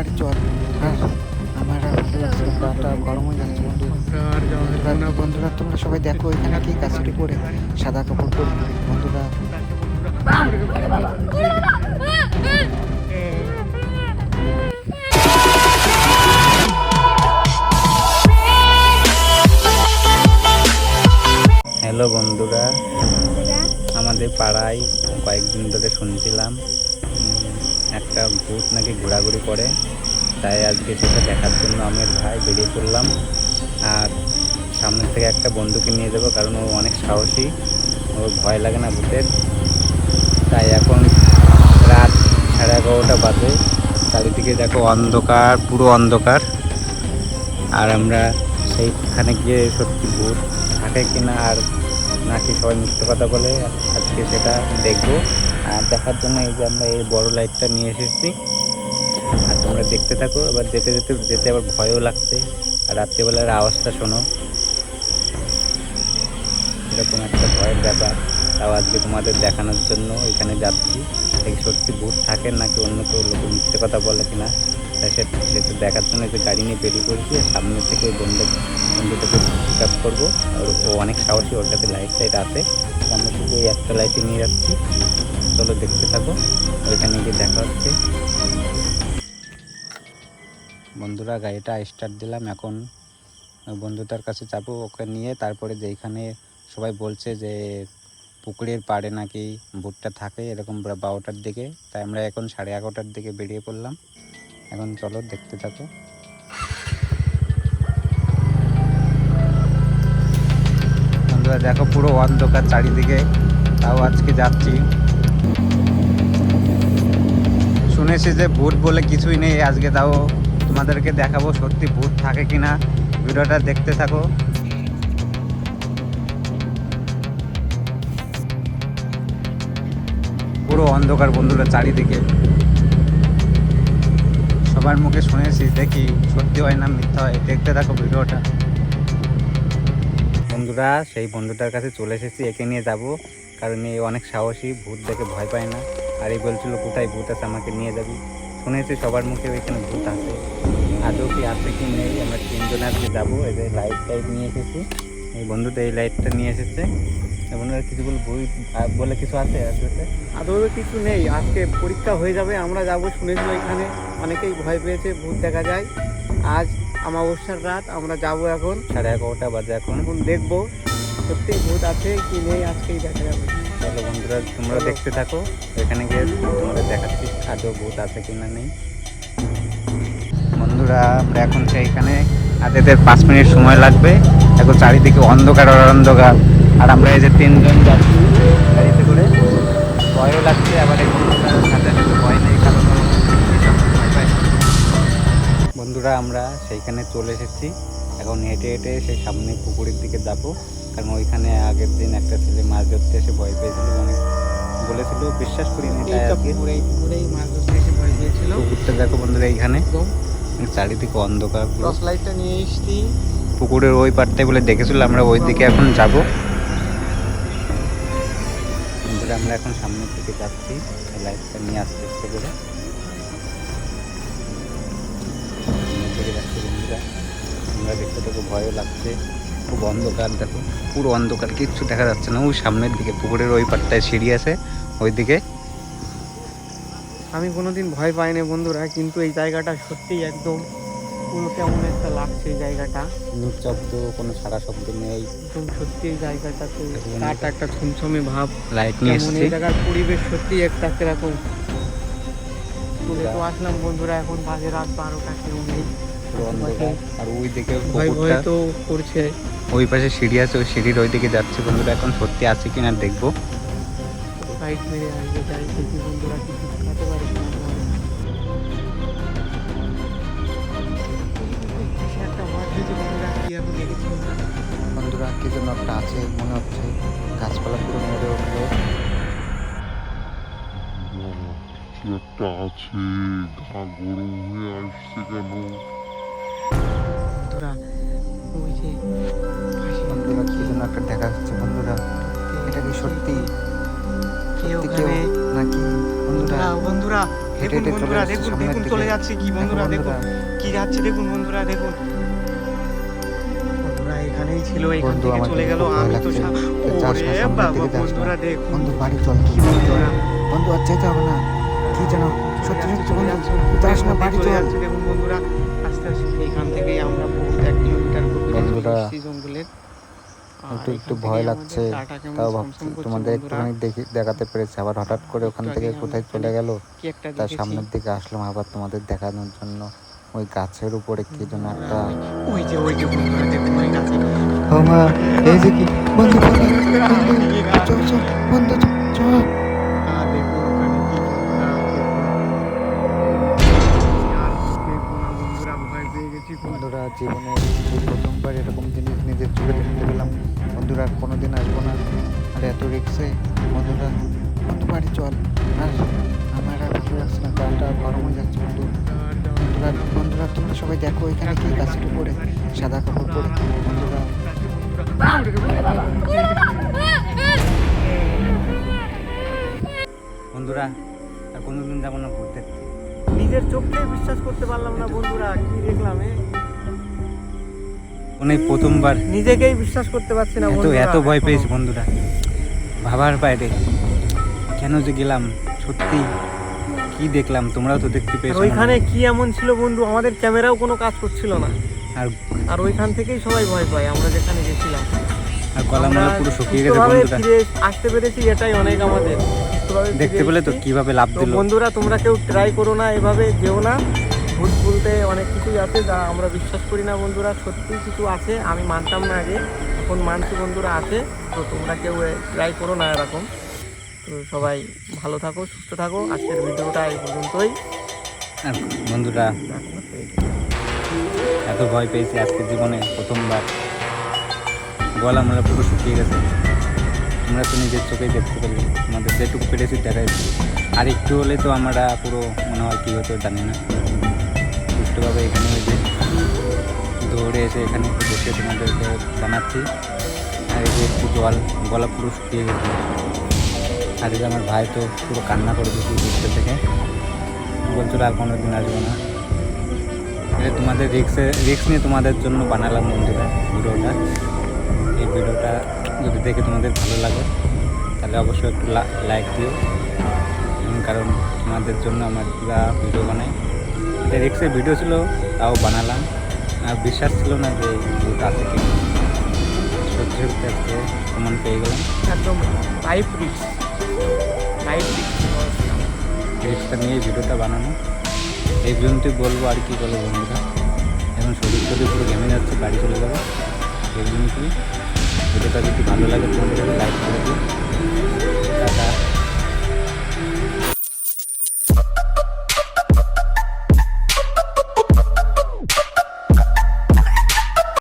বাড়ি চল হয়ে যাচ্ছে যাওয়া হলো বন্ধুরা, তোমরা সবাই দেখো এখানে কি কাছুরি পরে সাদা কাপড় পরে। বন্ধুরা, হ্যালো বন্ধুরা, আমাদের পাড়ায় কয়েকদিন ধরে শুনছিলাম একটা ভূত নাকি ঘোরাঘুরি করে। তাই আজকে সেটা দেখার জন্য আমি ভাই বেরিয়ে পড়লাম। আর সামনের থেকে একটা বন্ধুকে নিয়ে যাব, কারণ ও অনেক সাহসী। ওর ভয় লাগে না ভূতের। তাই এখন রাত সাড়ে এগারোটা বাজে। চারিদিকে দেখো অন্ধকার, পুরো অন্ধকার। আর আমরা সেইখানে গিয়ে সত্যি ভূত থাকে কিনা আর নাকি সবাই মিথ্যে কথা বলে, আজকে সেটা দেখব। দেখার জন্য এই যে আমরা এই বড় লাইটটা নিয়ে এসেছি। আর তোমরা দেখতে থাকো, এবার যেতে যেতে যেতে আবার ভয়ও লাগছে। আর রাত্রিবেলার আওয়াজটা শোনো। এরকম একটা ভয়ের ব্যাপার। তাও আজকে তোমাদের দেখানোর জন্য এখানে যাচ্ছি। এই সত্যি ভূত থাকে নাকি অন্য কেউ লোক মিথ্যে কথা বলে কিনা? তাই সে সেটা দেখার জন্য যে গাড়ি নিয়ে বেরিয়ে পড়েছি সামনে থেকে ওই বন্ধু, বন্ধুটাকে পিক আপ করব। আর ও অনেক সাহসী, ওর কাছে লাইট টাইট আছে আমরা শুধু এই একটা লাইটে নিয়ে যাচ্ছি। চলো দেখতে থাকো ওইখানে গিয়ে দেখা হচ্ছে। বন্ধুরা, গাড়িটা স্টার্ট দিলাম, এখন বন্ধুটার কাছে যাব ওকে নিয়ে। তারপরে যেইখানে সবাই বলছে যে, পুকুরের পাড়ে নাকি ভুট্টা থাকে, এরকম বারোটার দিকে। তাই আমরা এখন সাড়ে এগারোটার দিকে বেরিয়ে পড়লাম। এখন চলো দেখতে থাকো। বন্ধুরা, দেখো পুরো অন্ধকার চারিদিকে। তাও আজকে যাচ্ছি। শুনেছি যে ভূত বলে কিছুই নেই, আজকে তাও তোমাদেরকে দেখাবো সত্যি ভূত থাকে কিনা। ভিডিওটা দেখতে থাকো। পুরো অন্ধকার বন্ধুরা চারিদিকে। সবার মুখে শুনেছি, দেখি সত্যি হয় না মিথ্যা হয়। দেখতে থাকো ভিডিওটা। বন্ধুরা, সেই বন্ধুটার কাছে চলে এসেছি, একে নিয়ে যাব। কারণ এই অনেক সাহসী ভূত দেখে ভয় পায় না। আর এই বলছিল কোথায় ভূত আছে? আমাকে নিয়ে যাবি? শুনেছি সবার মুখে ওইখানে ভূত আছে। আদৌ কি আছে কি নেই? আমরা তিনজন আজকে যাব। এই যে লাইট টাইট নিয়ে এসেছি। এই বন্ধুটা এই লাইটটা নিয়ে এসেছে। বন্ধুরা কিছু বলে বই বলে কিছু আছে আসলে আদৌ কিছু নেই। আজকে পরীক্ষা হয়ে যাবে আমরা যাব শুনেছি এখানে অনেকেই ভয় পেয়েছে ভূত দেখা যায়। আজ অমাবস্যার রাত আমরা যাব এখন। সাড়ে এগারোটা বাজে এখন। এখন দেখব। সত্যি ভূত আছে কি নেই আজকেই দেখা যাবে। চলো বন্ধুরা তোমরা দেখতে থাকো এখানে গিয়ে তোমাদের দেখাচ্ছি আদৌ ভূত আছে কিনা নেই। বন্ধুরা আমরা এখন সেইখানে আদেদের পাঁচ মিনিট সময় লাগবে। এখন চারিদিকে অন্ধকার আর অন্ধকার। আর আমরা এই যে তিনজন যাচ্ছি গাড়িতে করে। ভয়ও লাগছে আবার এই বন্ধুটার সাথে ভয় নেই কারণ না। বন্ধুরা আমরা সেইখানে চলে এসেছি। এখন হেঁটে হেঁটে সেই সামনে পুকুরের দিকে যাব। কারণ ওইখানে আগের দিন একটা ছেলে মাছ ধরতে এসে ভয় পেয়েছিল অনেক বলেছিল বিশ্বাস করিনি তাই আজকে পুকুরে মাছ ধরতে এসে ভয় পেয়েছিল। পুকুরটা দেখো বন্ধুরা এইখানে। চারিদিকে অন্ধকার টর্চ লাইটটা নিয়ে এসছি। পুকুরের ওই পাড়টাই বলে দেখেছিল আমরা ওই দিকে এখন যাব। বন্ধুরা আমরা এখন সামনের দিকে যাচ্ছি লাইটটা নিয়ে আসতে আসতে করে বন্ধুরা। আমরা দেখতে দেখো ভয়ও লাগছে। খুব অন্ধকার দেখো পুরো অন্ধকার কিচ্ছু দেখা যাচ্ছে না। ওই সামনের দিকে পুকুরের ওই পাড়টায় সিঁড়ি আছে ওই দিকে আমি কোনোদিন ভয় পাইনি বন্ধুরা কিন্তু এই জায়গাটা সত্যিই একদম পুরো কেমন একটা লাগছে এই জায়গাটা। নিঃশব্দ কোনো সারা শব্দ নেই। একদম সত্যি এই জায়গাটাতে। একটা ছমছমে ভাব। লাইট নিয়ে কেমন এই জায়গার পরিবেশ সত্যি একটা কীরকম। তো আসলাম বন্ধুরা এখন বাজে রাত বারোটা কেউ নেই। পুরো অন্ধকার। আর ওই দিকে পুকুরটা। তো করছে। ওই পাশে সিঁড়ি আছে ওই সিঁড়ির ওই দিকে যাচ্ছে বন্ধুরা এখন সত্যি আছে কিনা দেখব। লাইট মেরে আসবে যাই দেখি বন্ধুরা কিছু পারে একটা বন্ধুরা, কি আছে মনে হচ্ছে গাছপালা পুরো মরে উঠল। একটা আছে গা গরম হয়ে আসছে কেন? বন্ধুরা ওই যে বন্ধুরা কি যেন একটা দেখা যাচ্ছে বন্ধুরা। এটা কি সত্যি? কে সত্যি কেউ ওখানে? নাকি? বন্ধুরা বন্ধুরা বন্ধুরা দেখুন বন্ধুরা দেখুন দেখুন চলে যাচ্ছে কি বন্ধুরা দেখুন কি যাচ্ছে দেখুন বন্ধুরা দেখুন। এখানেই ছিল এখান বন্ধু, থেকে চলে গেল আমি তো ওরে বাবা। বন্ধুরা দেখুন। বন্ধু বাড়ি চল কি বন্ধুরা? বন্ধু আর যেতে হবে না। কি যেন সত্যি সত্যি বন্ধু। যাস না বাড়ি চলে দেখুন বন্ধুরা। এখান থেকেই আমরা বহুত এক কিলোমিটার বন্ধুরা, জঙ্গলের। একটু একটু ভয় লাগছে তাও ভাবছি তোমাদের একটুখানি দেখি দেখাতে পেরেছি। আবার হঠাৎ করে ওখান থেকে কোথায় চলে গেল তার সামনের দিকে আসলাম আবার তোমাদের দেখানোর জন্য। ওই গাছের উপরে কি যেন একটা ওই যে ওই যে ও এই যে কি বন্ধু বন্ধু বন্ধু চল চল বন্ধু চল। বন্ধুরা জীবনে প্রথমবার এরকম জিনিস নিজের চোখে দেখতে পেলাম। বন্ধুরা, আর কোনোদিন আসব না। আর এত রিক্সে বন্ধুরা বন্ধু বাড়ি চল। আর আমার আর ভালো লাগছে না গাটা গরম হয়ে যাচ্ছে, বন্ধু। বন্ধুরা বন্ধুরা, তোমরা সবাই দেখো এখানে কি গাছের উপরে সাদা কাপড় পরে, বন্ধুরা। বন্ধুরা, আর কোনোদিন যাব না দেখতে নিজের চোখকে বিশ্বাস করতে পারলাম না, বন্ধুরা। কি দেখলাম, এ? এই প্রথমবার। নিজেকেই বিশ্বাস করতে পারছি না এত এত ভয়। পেয়েছি বন্ধুরা। ভাবার বাইরে। কেন যে গেলাম? সত্যি কি দেখলাম? তোমরাও তো দেখতে আর পেয়েছ ওইখানে কি এমন ছিল বন্ধু? আমাদের ক্যামেরাও কোনো কাজ করছিল না। আর আর ওইখান থেকেই সবাই ভয় পায় আমরা যেখানে গেছিলাম। আর গলা মালা পুরো শুকিয়ে গেছে বন্ধুরা। আসতে পেরেছি এটাই অনেক আমাদের। দেখতে পেলে তো কীভাবে লাভ তো দিল? বন্ধুরা তোমরা কেউ ট্রাই করো না এভাবে যেও না। ভূত বলতে অনেক কিছুই আছে যা আমরা বিশ্বাস করি না বন্ধুরা সত্যি কিছু আছে। আমি মানতাম না আগে, এখন মানছি বন্ধুরা আছে। তো তোমরা কেউ ট্রাই করো না এরকম। তো সবাই ভালো থাকো, সুস্থ থাকো। আজকের ভিডিওটা এই পর্যন্তই। বন্ধুরা, এত ভয় পেয়েছি আজকে জীবনে প্রথমবার। গলা মালা পুরো শুকিয়ে গেছে। তোমরা তো নিজের চোখেই দেখতে পেলে। তোমাদের যেটুকু পেরেছি দেখাইছি আর একটু হলে তো আমরা পুরো মনে হয় কী হতো জানি না। সুষ্ঠুভাবে এখানে ওই যে দৌড়ে এসে এখানে বসে তোমাদেরকে জানাচ্ছি। আর এই যে একটু জল, গলা পুরো শুকিয়ে গেছে। আর এই আমার ভাই তো পুরো কান্না করে দিয়েছি বুঝতে থেকে বলছিল আর কোনো দিন আসব না। এটা তোমাদের রিক্সে রিক্স নিয়ে তোমাদের জন্য বানালাম বন্ধুরা ভিডিওটা। এই ভিডিওটা যদি দেখে তোমাদের ভালো লাগে, তাহলে অবশ্যই একটু লাইক দিও। কারণ তোমাদের জন্য আমার পুরা ভিডিও বানাই। এটা রিক্সের ভিডিও ছিল তাও বানালাম। আর বিশ্বাস ছিল না যে ভূত আছে কি সত্যি সত্যি আজকে প্রমাণ পেয়ে গেলাম। একদম লাইফ রিক্স লাইফ রিক্স রিক্সটা নিয়ে ভিডিওটা বানানো। এই পর্যন্তই বলব আর কি বলব বন্ধুরা। এখন শরীর শরীর পুরো ঘেমে যাচ্ছে বাড়ি চলে যাব। এই পর্যন্তই। ভিডিওটা যদি ভালো লাগে তোমাদের লাইক করে দিও।